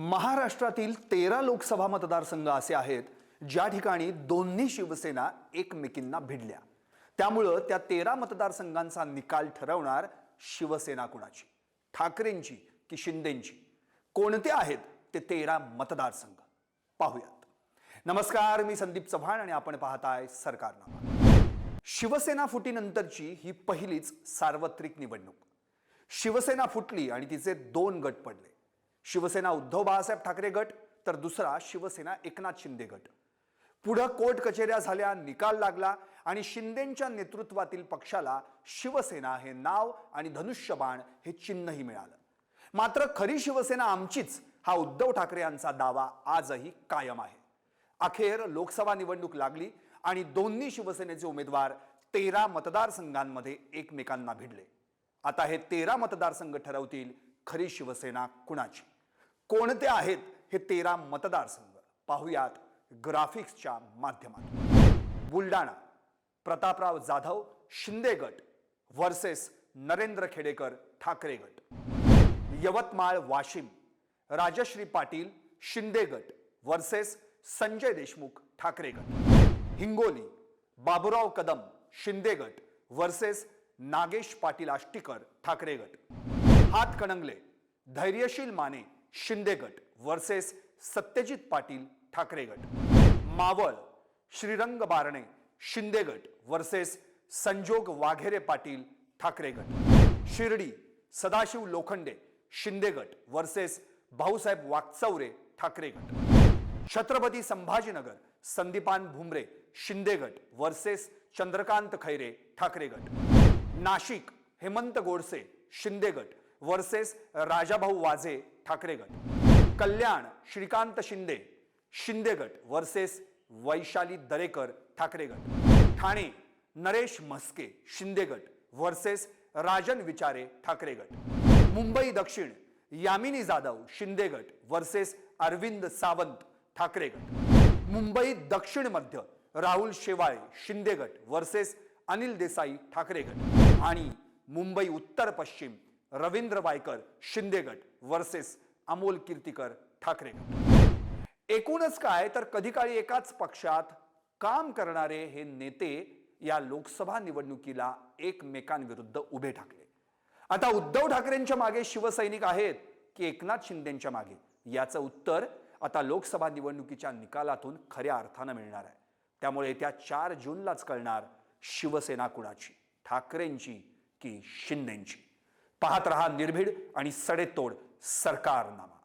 महाराष्ट्रातील तेरा लोकसभा मतदारसंघ असे आहेत ज्या ठिकाणी दोन्ही शिवसेना एकमेकींना भिडल्या. त्यामुळं त्या तेरा मतदारसंघांचा निकाल ठरवणार शिवसेना कुणाची? ठाकरेंची की शिंदेंची? कोणते आहेत ते तेरा मतदारसंघ? पाहूयात. नमस्कार मी संदीप चव्हाण आणि आपण पाहताय सरकारनामा. शिवसेना फुटीनंतरची ही पहिलीच सार्वत्रिक निवडणूक. शिवसेना फुटली आणि तिचे दोन गट पडले. शिवसेना उद्धव बाळासाहेब ठाकरे गट तर दुसरा शिवसेना एकनाथ शिंदे गट. पुढं कोर्ट कचेऱ्या झाल्या निकाल लागला आणि शिंदेंच्या नेतृत्वातील पक्षाला शिवसेना हे नाव आणि धनुष्यबाण हे चिन्हही मिळालं. मात्र खरी शिवसेना आमचीच हा उद्धव ठाकरे यांचा दावा आजही कायम आहे. अखेर लोकसभा निवडणूक लागली आणि दोन्ही शिवसेनेचे उमेदवार तेरा मतदारसंघांमध्ये एकमेकांना भिडले. आता हे तेरा मतदारसंघ ठरवतील खरी शिवसेना कुणाची? कोणते आहेत हे तेरा मतदारसंघ? पाहुयात ग्राफिक्सच्या माध्यमातून. बुलडाणा प्रतापराव जाधव शिंदे गट वर्सेस नरेंद्र खेडेकर ठाकरे गट. यवतमाळ वाशिम राजश्री पाटील शिंदे गट वर्सेस संजय देशमुख ठाकरे गट. हिंगोली बाबुराव कदम शिंदे गट वर्सेस नागेश पाटील आष्टीकर ठाकरे गट. हातकणंगले धैर्यशील माने शिंदे गट वर्सेस सत्यजित पाटील ठाकरे गट. मावळ श्रीरंग बारणे शिंदे गट वर्सेस संजोग वाघेरे पाटील ठाकरे गट. शिर्डी सदाशिव लोखंडे शिंदे गट वर्सेस भाऊसाहेब वाकचौरे ठाकरे गट. छत्रपती संभाजीनगर संदीपान भुमरे शिंदे गट वर्सेस चंद्रकांत खैरे ठाकरे गट. नाशिक हेमंत गोडसे शिंदे गट वर्सेस राजाभाऊ वाझे ठाकरे गट कल्याण श्रीकांत शिंदे शिंदे गट वर्सेस वैशाली दरेकर ठाकरे गट ठाणे नरेश म्हस्के शिंदे गट वर्सेस राजन विचारे ठाकरे गट मुंबई दक्षिण यामिनी जाधव शिंदे गट वर्सेस अरविंद सावंत ठाकरे गट मुंबई दक्षिण मध्य राहुल शेवाळे शिंदे गट वर्सेस अनिल देसाई ठाकरे गट आणि मुंबई उत्तर पश्चिम रवींद्र वायकर शिंदेगट वर्सेस अमोल कीर्तीकर ठाकरे एकूणच काय तर कधी काळी एकाच पक्षात काम करणारे हे नेते या लोकसभा निवडणुकीला एकमेकांविरुद्ध उभे ठाकले आता उद्धव ठाकरेंच्या मागे शिवसैनिक आहेत की एकनाथ शिंदेच्या मागे? याचं उत्तर आता लोकसभा निवडणुकीच्या निकालातून खऱ्या अर्थानं मिळणार आहे. त्यामुळे येत्या चार जूनलाच कळणार शिवसेना कुणाची? ठाकरेंची की शिंदेची? पाहत रहा निर्भीड आणि सडेतोड सरकारनामा.